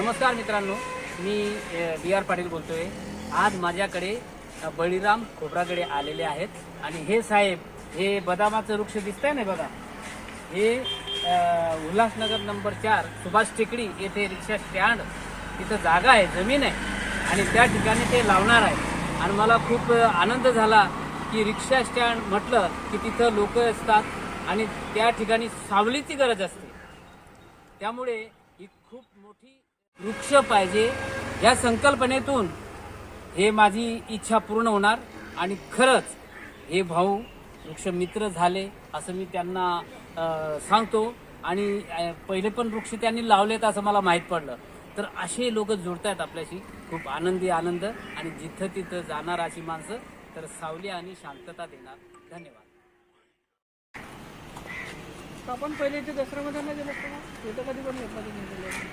नमस्कार मित्रांनो मी बी आर पाटील बोलतोय. आज माझ्याकडे बळीराम खोबराकडे आलेले आहेत. आणि हे साहेब हे बदामाचं वृक्ष दिसतंय ना बघा. हे उल्हासनगर नंबर चार सुभाष टेकडी येथे रिक्षा स्टँड तिथं जागा आहे जमीन आहे. आणि त्या ठिकाणी ते लावणार आहे. आणि मला खूप आनंद झाला की रिक्षा स्टँड म्हटलं की तिथं लोक असतात आणि त्या ठिकाणी सावलीची गरज असते. त्यामुळे वृक्ष पाहिजे या संकल्पनेतून हे माझी इच्छा पूर्ण होणार आणि खरंच हे भाऊ वृक्ष मित्र झाले असं मी त्यांना सांगतो. आणि पहिले पण वृक्ष त्यांनी लावलेत असं मला माहीत पडलं. तर असे लोक जुळत आहेत आपल्याशी. खूप आनंदी आनंद. आणि जिथं तिथं जाणार अशी माणसं तर सावली आणि शांतता देणार. धन्यवाद. आपण पहिले इथे दसऱ्यामध्ये नाही गेलो असतो ना? इथं कधी पण येत नाही